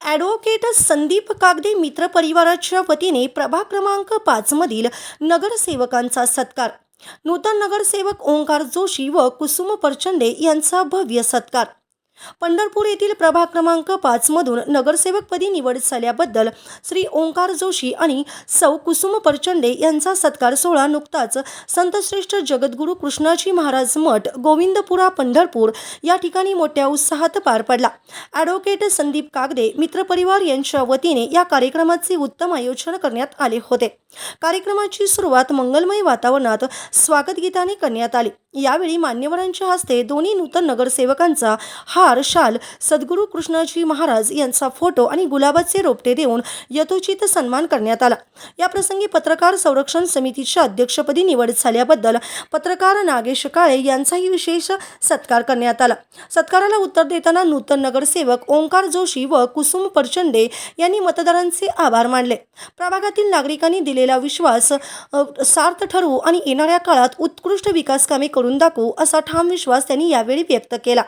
Advocate Sandeep Kagde मित्र परिवाराच्या वतीने प्रभाग क्रमांक पाचमधील नगरसेवकांचा सत्कार. नूतन नगरसेवक ओंकार जोशी व कुसुम परचंडे यांचा भव्य सत्कार. पंढरपूर येथील प्रभाग क्रमांक पाचमधून नगरसेवकपदी निवड झाल्याबद्दल श्री ओंकार जोशी आणि सौ कुसुम परचंडे यांचा सत्कार सोहळा नुकताच संतश्रेष्ठ जगद्गुरू कृष्णाजी महाराज मठ गोविंदपुरा पंढरपूर या ठिकाणी मोठ्या उत्साहात पार पडला. ॲडव्होकेट संदीप कागदे मित्रपरिवार यांच्या वतीने या कार्यक्रमाचे उत्तम आयोजन करण्यात आले होते. कार्यक्रमाची सुरुवात मंगलमय वातावरणात स्वागत गीताने करण्यात आली. यावेळी मान्यवरांच्या हस्ते दोन्ही नूतन नगरसेवकांचा हा हार शाल सद्गुरू कृष्णजी महाराज यांचा फोटो आणि गुलाबाचे रोपटे देऊन यथोचित सन्मान करण्यात आला. याप्रसंगी पत्रकार संरक्षण समितीच्या अध्यक्षपदी निवड झाल्याबद्दल पत्रकार नागेश काळे यांचाही विशेष सत्कार करण्यात आला. सत्काराला उत्तर देताना नूतन नगरसेवक ओंकार जोशी व कुसुम परचंडे यांनी मतदारांचे आभार मानले. प्रभागातील नागरिकांनी दिलेला विश्वास सार्थ ठरवू आणि येणाऱ्या काळात उत्कृष्ट विकास कामे करून दाखवू असा ठाम विश्वास त्यांनी यावेळी व्यक्त केला.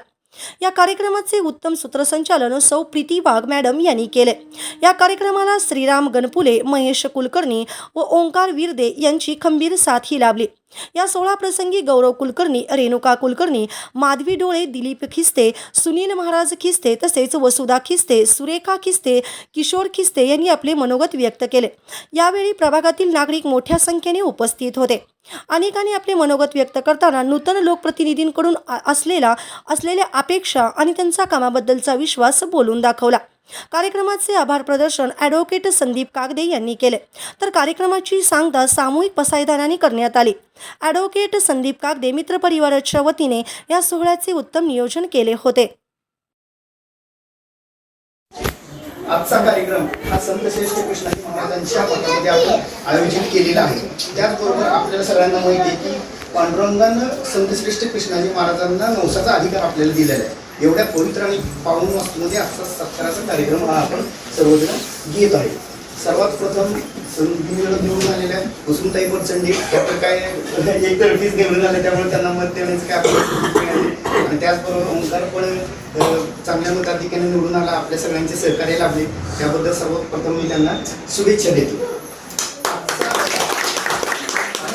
या कार्यक्रमाचे उत्तम सूत्रसंचालन सौ प्रीती वाघ मॅडम यांनी केले. या कार्यक्रमाला श्रीराम गणपुले महेश कुलकर्णी व ओंकार विरदे यांची खंबीर साथ ही लाभली. या सोहळा प्रसंगी गौरव कुलकर्णी रेणुका कुलकर्णी माधवी डोळे दिलीप खिस्ते सुनील महाराज खिस्ते तसेच वसुधा खिस्ते सुरेखा खिस्ते किशोर खिस्ते यांनी आपले मनोगत व्यक्त केले. यावेळी प्रभागातील नागरिक मोठ्या संख्येने उपस्थित होते. अनेकांनी आपले मनोगत व्यक्त करताना नूतन लोकप्रतिनिधींकडून असलेला असलेल्या अपेक्षा आणि त्यांचा कामाबद्दलचा विश्वास बोलून दाखवला. कार्यक्रमाचे आभार प्रदर्शन ॲडव्होकेट संदीप कागदे यांनी केले. तर कार्यक्रमाची सांगता सामूहिक पसायदानाने करण्यात आली. ॲडव्होकेट संदीप कागदे मित्र परिवाराच्या वतीने या सोहळ्याचे उत्तम नियोजन केले होते. आजचा कार्यक्रम हा संत श्रेष्ठ कृष्णाजी महाराजांच्या मठामध्ये आपण आयोजित केलेला आहे. त्याचबरोबर आपल्याला सगळ्यांना माहिती आहे की पांडुरंगानं संत श्रेष्ठ कृष्णाजी महाराजांना नवसाचा अधिकार आपल्याला दिलेला आहे. एवढ्या पवित्र आणि पावन वास्तूमध्ये आजचा सत्काराचा कार्यक्रम हा आपण सर्वजण घेत आहे. सर्वात प्रथम संधीवर निवडून आलेल्या वसुंताई परचंडे डॉक्टर काय एकतर्फीच निवडून आले त्यामुळे त्यांना मत देण्याचं काय आपण आणि त्याचबरोबर ओंकार पण चांगल्या मताधिकाने निवडून आला आपल्या सगळ्यांचे सहकार्य लाभले. त्याबद्दल सर्वप्रथम मी त्यांना शुभेच्छा देतो.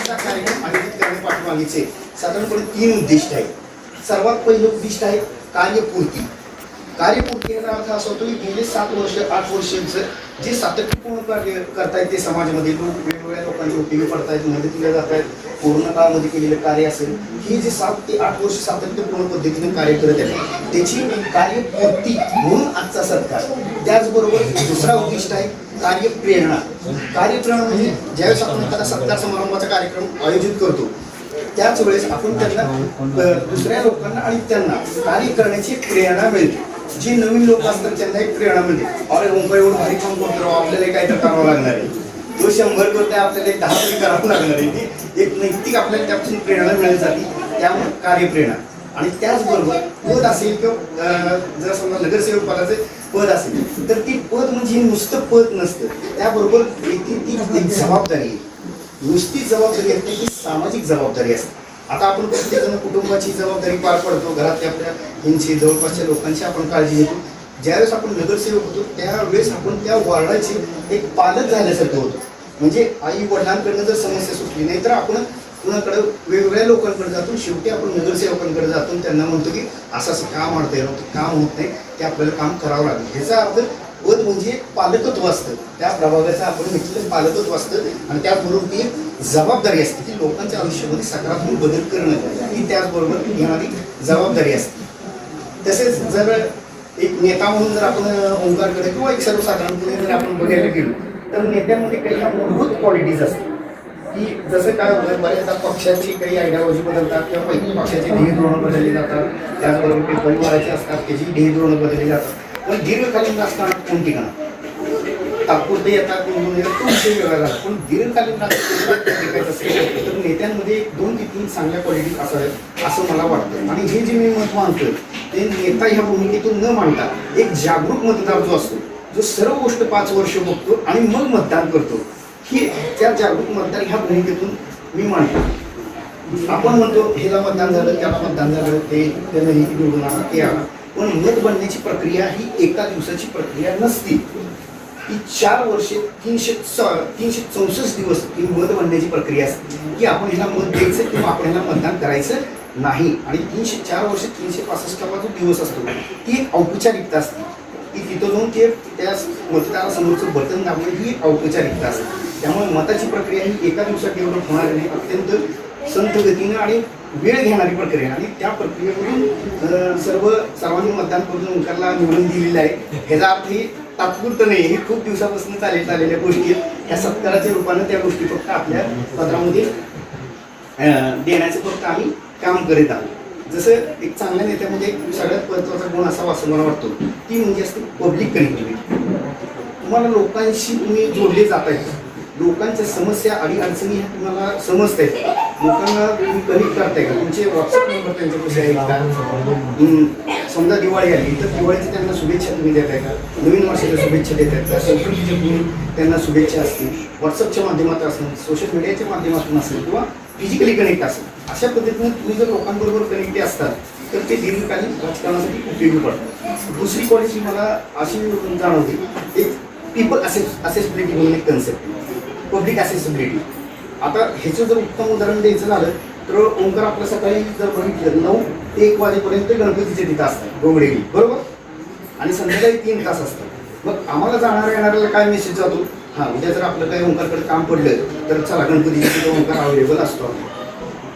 कार्यक्रम आयोजित करणे पाठीमागेचे साधारणपणे तीन उद्दिष्ट आहेत. सर्वात पहिलं उद्दिष्ट आहे कार्यपूर्ती. कार्यपूर्ती याचा अर्थ असा होतो की गेले सात वर्ष आठ वर्षांचं जे सातत्यपूर्ण कार्य करतायत ते समाजामध्ये लोक वेगवेगळ्या लोकांचे उपयोगी पडतायत मदतीला जात आहेत कोरोना काळामध्ये केलेलं कार्य असेल ही जे सात ते आठ वर्ष सातत्यपूर्ण पद्धतीने कार्य करत आहेत त्याची कार्यपूर्ती म्हणून आजचा सत्कार. त्याचबरोबर दुसरा उद्दिष्ट आहे कार्यप्रेरणा. कार्यप्रेरणा म्हणजे ज्यावेळेस आपण एखादा सत्कार समारंभाचा कार्यक्रम आयोजित करतो त्याच वेळेस आपण त्यांना दुसऱ्या लोकांना आणि त्यांना कार्य करण्याची प्रेरणा मिळते. जे नवीन लोक असतात त्यांना एक प्रेरणा मिळते. अरे मुंबई एवढं भारी काम करतो राव, आपल्याला काय तर करावं लागणार आहे. तो शंभर करतोय आपल्याला एक दहा तरी करावं लागणार आहे. ती एक नैतिक आपल्याला त्यापासून प्रेरणा मिळत जाते त्यामुळे कार्यप्रेरणा आणि त्याचबरोबर पद असेल किंवा जर समजा नगरसेवक पदाचे पद असेल तर ती पद म्हणजे नुसतं पद नसतं. त्याबरोबर एक ती एक जबाबदारी नुसती जबाबदारी असते ती सामाजिक जबाबदारी असते. आता आपण प्रत्येकजण कुटुंबाची जबाबदारी पार पडतो घरातल्या आपल्या यांची जवळपासच्या लोकांची आपण काळजी घेतो. ज्यावेळेस आपण नगरसेवक होतो त्यावेळेस आपण त्या वार्डाचे एक पालक झाल्यासारखं होतो. म्हणजे आई वडिलांकडनं जर समस्या सुटली नाही तर आपण कुणाकडे वेगवेगळ्या लोकांकडे जातो शेवटी आपण नगरसेवकांकडे जातो त्यांना म्हणतो की असं असं काम अडता राव, काम होत नाही ते आपल्याला काम करावं लागेल. ह्याचा अर्थ पद म्हणजे पालकत्व असतं. त्या प्रभागाचं आपण म्हटलं पालकत्व असतं. आणि त्याबरोबर ती जबाबदारी असते की लोकांच्या आयुष्यामध्ये सकारात्मक बदल करणं. ही त्याचबरोबर येणारी जबाबदारी असते. तसेच जर एक नेता म्हणून जर आपण ओंकारकडे किंवा एक सर्वसाधारणपणे जर आपण बघायला गेलो तर नेत्यांमध्ये काही मूलभूत क्वालिटीज असतात. की जसं काय होतं बऱ्याचदा पक्षाची काही आयडियालॉजी बदलतात किंवा काही पक्षाचे ध्येय धोरणं बदलली जातात. त्याचबरोबर काही परिवाराचे असतात त्याची ध्येय धोरणं बदलली जातात. पण दीर्घकालीन राजकारणात कोणती का तात्पुरते येतात निवडून येतात तो विषय वेगळा झाला? पण दीर्घकालीन राजकारण असेल तर नेत्यांमध्ये दोन ते तीन चांगल्या क्वालिटी असाव्यात असं मला वाटतं आणि हे जे मी मत मानतो ते नेता ह्या भूमिकेतून न मांडता एक जागरूक मतदार जो असतो जो सर्व गोष्ट पाच वर्ष बघतो आणि मग मतदान करतो ही त्या जागरूक मतदार ह्या भूमिकेतून मी मांडतो. आपण म्हणतो ह्याला मतदान झालं त्याला मतदान झालं ते त्यानं निवडून आला ते आला पण मत बनण्याची प्रक्रिया ही एका दिवसाची प्रक्रिया नसती. ती चार वर्षे तीनशे च- तीनशे चौसष्ट दिवस ही मत बनण्याची प्रक्रिया असते. की आपण ह्याला मत द्यायचं किंवा आपण ह्याला मतदान करायचं नाही. आणि तीनशे चार वर्ष तीनशे पासष्टावा जो दिवस असतो ती एक औपचारिकता असते. की तिथं जाऊन ते त्या मतदारासमोरचं बटन दाबणं ही औपचारिकता असते. त्यामुळे मताची प्रक्रिया ही एका दिवसात डेव्हलप होणार नाही. अत्यंत संत गतीनं आणि वेळ घेणारी प्रक्रिया. आणि त्या प्रक्रियेमधून सर्व सर्वांनी मतदान करून ओंकारला निवडून दिलेलं आहे. ह्याचा अर्थ ही तात्पुरतं नाही ही खूप दिवसापासून चालेल चाललेल्या गोष्टी आहेत. ह्या सत्काराच्या रूपानं त्या गोष्टी फक्त आपल्या पत्रामध्ये देण्याचं फक्त आम्ही काम करीत आहोत. जसं एक चांगल्या नेत्यामध्ये एक सगळ्यात महत्त्वाचा गुण असावा असं मला वाटतो. ती म्हणजे असते पब्लिक कनेक्टिव्हिटी तुम्हाला लोकांशी तुम्ही जोडले जात आहेत लोकांच्या समस्या आणि अडचणी ह्या तुम्हाला समजते लोकांना तुम्ही कनेक्ट करताय का? तुमचे व्हॉट्सअप नंबर त्यांच्यापाशी आहे का समजा दिवाळी आली तर दिवाळीच्या त्यांना शुभेच्छा तुम्ही आहे का? नवीन वर्षाच्या शुभेच्छा देत आहेत का? संस्कृतीच्या तुम्ही त्यांना शुभेच्छा असतील व्हॉट्सअपच्या माध्यमातून असेल सोशल मीडियाच्या माध्यमातून असेल किंवा फिजिकली कनेक्ट असेल अशा पद्धतीने तुम्ही जर लोकांबरोबर कनेक्ट असतात तर ते दीर्घकालीन राजकारणासाठी उपयोगी पडतात. दुसरी क्वालिटी मला अशी जाणवते एक पीपल असेस असेसबिलिटी म्हणून एक कन्सेप्ट पब्लिक ॲसेसिबिलिटी आता ह्याचं जर उत्तम उदाहरण द्यायचं झालं तर ओंकार आपलं सकाळी जर बघितलं नऊ ते एक वाजेपर्यंत गणपतीचे तिथं असतात गोंगडेली बरोबर? आणि संध्याकाळी तीन तास असतात. मग आम्हाला जाणाऱ्या येणाऱ्याला काय मेसेज जातो? हां उद्या जर आपलं काही ओंकारकडे काम पडलं तर चला गणपतीचे तिथं ओंकार अवेलेबल असतो.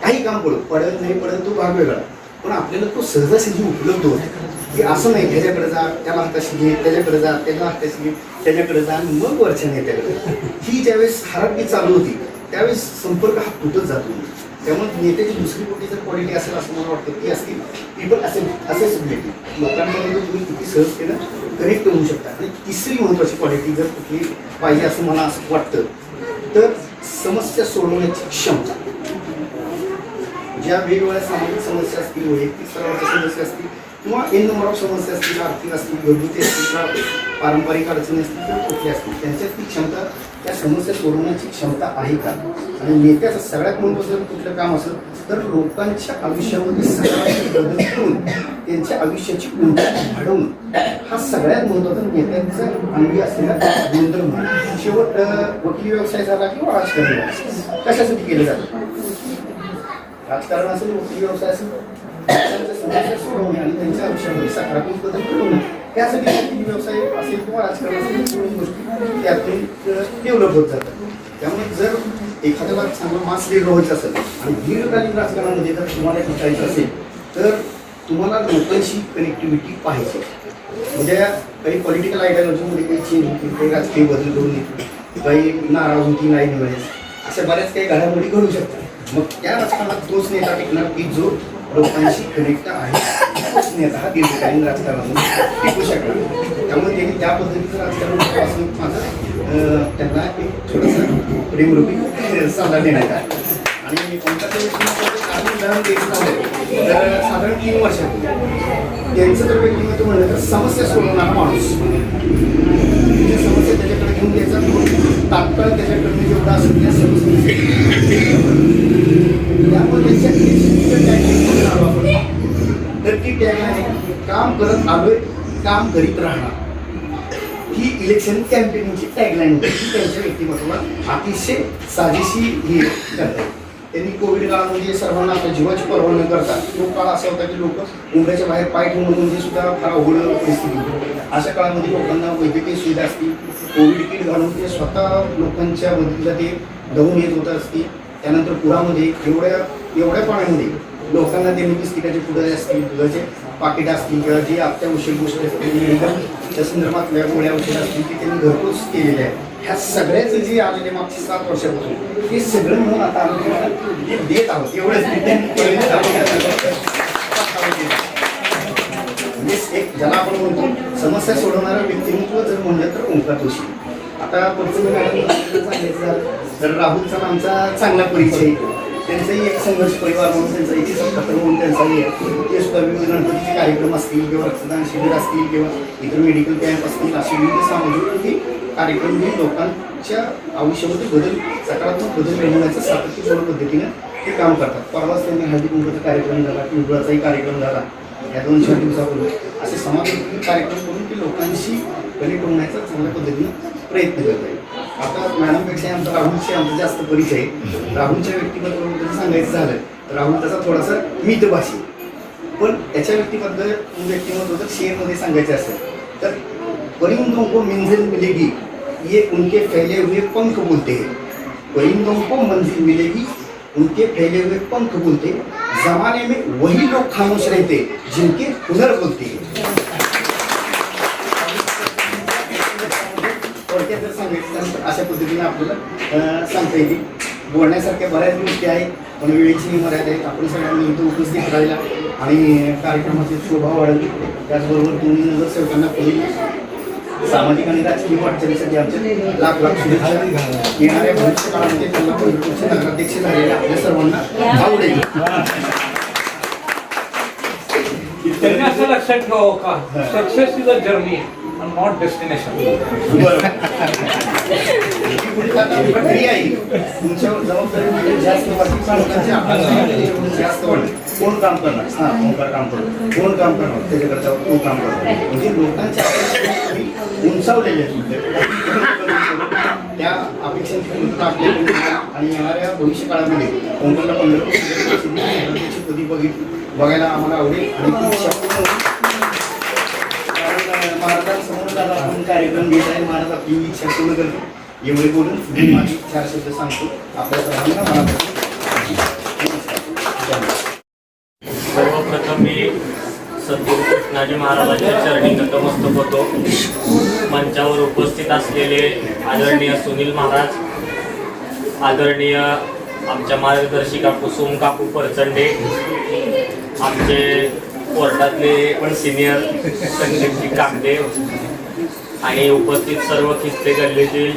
काही काम पडत पडत नाही पडत तो भाग वेगळा. पण आपल्याला तो सहजासहजी उपलब्ध होतो. की असं नाही ह्याच्याकडे जा त्याला मागताशी घे त्याच्याकडे जा त्याला मागताशी घे त्याच्याकडे जा आणि मग वरच्या नेत्याकडे ही ज्यावेळेस हरारकी चालू होती त्यावेळेस संपर्क हा तुटत जातो त्यामुळे नेत्याची दुसरी मोठी जर क्वालिटी असेल असं मला वाटतं ती असतील पीपल असेल असेसिबिलिटी लोकांबरोबर तुम्ही किती सहजतेनं कनेक्ट होऊ शकता. आणि तिसरी महत्त्वाची क्वालिटी जर कुठली पाहिजे असं मला असं वाटतं तर समस्या सोडवण्याची क्षमता. ज्या वेगवेगळ्या सामाजिक समस्या असतील वैयक्तिक स्तरावरच्या समस्या असतील किंवा एन नंबर ऑफ समस्या असतील आर्थिक असतील घरगुती असतील किंवा पारंपरिक अडचणी असतील किंवा कुठल्या असतील त्यांच्यात ती क्षमता त्या समस्या सोडवण्याची क्षमता आहे का? आणि नेत्याचं सगळ्यात महत्त्वाचं जर कुठलं काम असेल तर लोकांच्या आयुष्यामध्ये सकारात्मक बदल करून त्यांच्या आयुष्याची उंची वाढवून हा सगळ्यात महत्त्वाचा नेत्यांचा अंगी असलेला गुणधर्म शेवट वकील व्यवसाय झाला किंवा राजकारण व्यवसाय? कशासाठी केलं जातं? राजकारण असेल वकील व्यवसाय असेल त्यांच्या समस्या सोडवणे आणि त्यांच्या आयुष्यामध्ये सकारात्मक बदल घडवणे त्यासाठी वकील व्यवसाय असेल किंवा राजकारण असेल या गोष्टी त्यातून डेव्हलप होत जातात. त्यामुळे जर एखाद्याला चांगलं मास लीड व्हायचं असेल आणि दीर्घकालीन राजकारणामध्ये जर तुम्हाला टिकायचं असेल तर तुम्हाला लोकांशी कनेक्टिव्हिटी पाहिजे म्हणजे काही पॉलिटिकल आयडियॉलॉजीमध्ये काही चेंज होतील काही राजकीय बदल घडून येतील काही नाराज होती नाही निवडेल अशा बऱ्याच काही घडामोडी घडू शकतात. मग त्या राजकारणात तोच नेता टिकणार की जो लोकांशी कनेक्ट आहे तोच नेता हा दीर्घकालीन राजकारणामध्ये टिकू शकणार त्यामुळे त्यांनी त्या पद्धतीचं राजकारण असं माझं त्यांना एक थोडंसं प्रेमरूपी सल्ला देण्यात आहे आणि कोणत्या काही उदाहरण द्यायचं झालं तर साधारण तीन वर्षात त्यांचं जर व्यक्तिमत्व म्हणलं तर समस्या सोडवणारा माणूस. म्हणजे समस्या त्याच्याकडे घेऊन द्यायचा तो तात्काळ त्याच्याकडनं जेवढा असेल त्या सर्व समस्या त्यामुळे त्यांच्या tagline आलो आपण. तर ती टॅग आहे काम करत आलोय काम करीत राहणार. ही इलेक्शन कॅम्पेनिंगची टॅगलाईन होती. त्यांच्या व्यक्तिमत्वाला अतिशय साजेशी ही करते त्यांनी कोविड काळामध्ये सर्वांना आपल्या जीवाची पर्वा न करता तो काळ असा होता की लोक उंबऱ्याच्या बाहेर पाय ठेवून म्हणजे सुद्धा फार अवघड परिस्थिती होती. अशा काळामध्ये लोकांना वैद्यकीय सुविधा असतील कोविड किट घालून ते स्वतः लोकांच्या मदतीला ते धावून येत होत असतील त्यानंतर पुरामध्ये एवढ्या एवढ्या पाण्यामध्ये लोकांना त्यांनी बिस्किटाचे पुढे असतील दुधाचे पाकिट असतील किंवा जी अत्यावश्यक गोष्टी असतील त्या संदर्भातल्या गोळ्या औषध असतील ते त्यांनी घरपोच केलेल्या आहे ह्या सगळ्याचं जे आलेले मागचे सात वर्षापासून हे सगळं म्हणून आता आम्ही तुम्हाला देत आहोत. एवढंच नाही, म्हणजे एक ज्याला आपण म्हणतो समस्या सोडवणारं व्यक्तिमत्व जर म्हणलं तर ओंकार जोशी आता पुढचं मी सांगायचं तर राहुलचा आमचा चांगला परिचय त्यांचाही एक संघर्ष परिवार म्हणून त्यांचा एक खतर म्हणून त्यांचाही आहे ते सुद्धा विविध गणपतीचे कार्यक्रम असतील किंवा रक्तदान शिबिर असतील किंवा इतर मेडिकल कॅम्प असतील असे विविध सामाजिक कार्यक्रम हे लोकांच्या आयुष्यामध्ये बदल सकारात्मक बदल घडवण्याचं सातत्यपूर्ण पद्धतीनं ते काम करतात. परवाच त्यांनी हळदी कुंकूचा कार्यक्रम झाला पिंपळाचाही कार्यक्रम झाला. या दोन चार दिवसापूर्वी असे समाजातील कार्यक्रम करून ते लोकांशी कनेक्ट होण्याचा चांगल्या पद्धतीने प्रयत्न करत आहे आता मॅडमपेक्षा आमचा राहुलशी आमचा जास्त परिचय आहे. राहुलच्या व्यक्तिमत्वाबद्दल सांगायचं झालं तर राहुल त्याचा थोडासा मितभाषी पण त्याच्या व्यक्तिबद्दल व्यक्तिमत्व जर शेअरमध्ये सांगायचं असेल तर परिंदों को मंजिल मिलेगी ये उनके फैले हुए पंख बोलते हैं. परिंदों को मंजिल मिलेगी उनके फैले हुए पंख बोलते जमाने में वही लोग खामोश रहते जिनके हुनर बोलते हैं. तर अशा पद्धतीने आपल्याला सांगता येईल. बोलण्यासारख्या बऱ्याच गोष्टी आहेत पण वेळेची मर्यादा आहे आपण सगळ्यांनी इथं उपस्थित राहिला आणि कार्यक्रमाची शोभा वाढवली. त्याचबरोबर तुम्ही नगरसेवकांना पुढील सामाजिक आणि राजकीय वाटचालीसाठी आमचे लाख लाख शुभेच्छा येणाऱ्या भविष्य काळामध्ये त्यांना पंढरपूरचे नगराध्यक्ष झालेले आपल्या सर्वांना आवडेल त्यांनी असं लक्षात ठेवावं का? Success is a journey not destination तुमच्यावर जबाबदारी म्हणजे जास्त आपल्याला जास्त कोण काम करणार हा ओंकार काम करतो कोण काम करणार त्याच्याकडचा तो काम करतो म्हणजे लोकांच्या अपेक्षा उंचावलेल्या त्या अपेक्षांची पूर्तता आणि येणाऱ्या भविष्य काळामध्ये ओंकारला पंढरपूर कधी बघित बघायला आम्हाला आवडेल आणि आपण कार्यक्रम घेत आहे. महाराज आपली इच्छा पूर्ण करतो. एवढे बोलून मी माझी चार शब्द सांगतो. आपल्या सर्वांना सर्वप्रथम मी सद्गुरू कृष्णाजी महाराजांच्या चरणी नतमस्तक होतो. मंचावर उपस्थित असलेले आदरणीय सुनील महाराज आदरणीय आमच्या मार्गदर्शिका कुसुम काकू परचंडे आमचे कोर्टातले पण सिनियर संदीपजी कांबे आणि उपस्थित सर्व खिस्ते गल्लीचे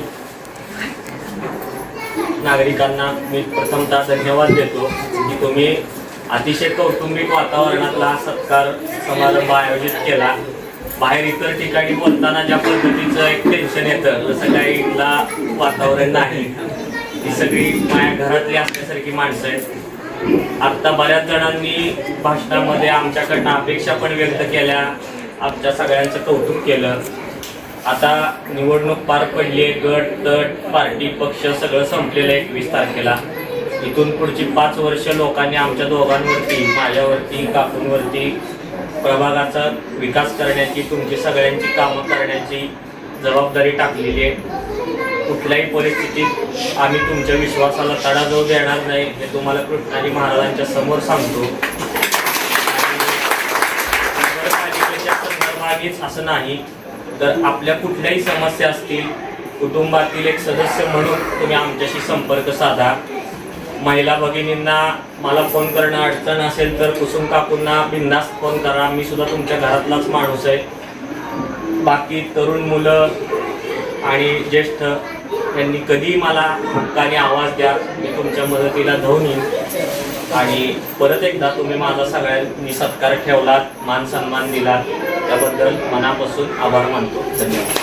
नागरिकांना मी प्रथमतः धन्यवाद देतो की तुम्ही अतिशय कौटुंबिक वातावरणातला सत्कार समारंभ आयोजित केला. बाहेर इतर ठिकाणी बोलताना ज्या पद्धतीचं एक टेन्शन येतं तसं काही इथला वातावरण नाही. ही सगळी माझ्या घरातली असल्यासारखी माणसं आहेत. आत्ता बऱ्याच जणांनी भाषणामध्ये आमच्याकडनं अपेक्षा पण व्यक्त केल्या. आमच्या सगळ्यांचं कौतुक केलं. आता निवडणूक पार पडली आहे गट तट पार्टी पक्ष सगळं संपलेलं आहे एकवीस तारखेला. इथून पुढची पाच वर्ष लोकांनी आमच्या दोघांवरती माझ्यावरती काकूंवरती प्रभागाचा विकास करण्याची तुमची सगळ्यांची कामं करण्याची जबाबदारी टाकलेली आहे. कुठल्याही परिस्थितीत आम्ही तुमच्या विश्वासाला तडा जाऊ देणार नाही हे तुम्हाला कृष्णाजी महाराजांच्या समोर सांगतो. नगरपालिकेच्या असं नाही तर आपल्या कुठल्याही समस्या असतील कुटुंबातील एक सदस्य म्हणून तुम्ही आमच्याशी संपर्क साधा. महिला भगिनींना मला फोन करणं अडचण असेल तर कुसुम काकूंना बिंदास फोन करा मी सुद्धा तुमच्या घरातलाच माणूस आहे. बाकी तरुण मुलं आणि ज्येष्ठ यांनी कधीही मला हक्काने आवाज द्या मी तुमच्या मदतीला धावून येईन. आणि परत एकदा तुम्ही माझा सगळ्यांनी सत्कार ठेवलात मान सन्मान दिलात. त्याबद्दल मनापासून आभार मानतो. धन्यवाद.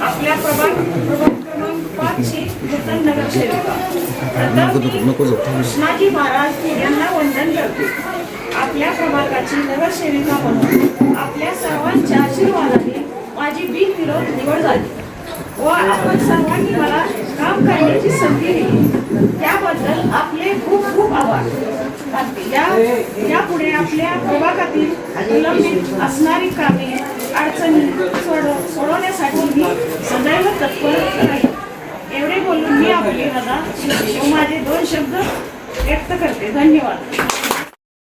आपल्या प्रभाग प्रभाग क्रमांक पाचची नूतन नगरसेविका प्रथम मी कृष्णाजी महाराज यांना वंदन करते. आपल्या प्रभागाची नगरसेविका म्हणून आपल्या सर्वांच्या आशीर्वादाने माझी बिनविरोध निवड झाली. व आपण सर्वांनी मला काम करण्याची संधी दिली. त्याबद्दल आपले खूप खूप आभार. या यापुढे आपल्या प्रभागातील विलंबित असणारी कामे अडचणी सोड सोडवण्यासाठी मी सदैव तत्पर राहील एवढे बोलून मी आपले दादा माझे दोन शब्द व्यक्त करते. धन्यवाद.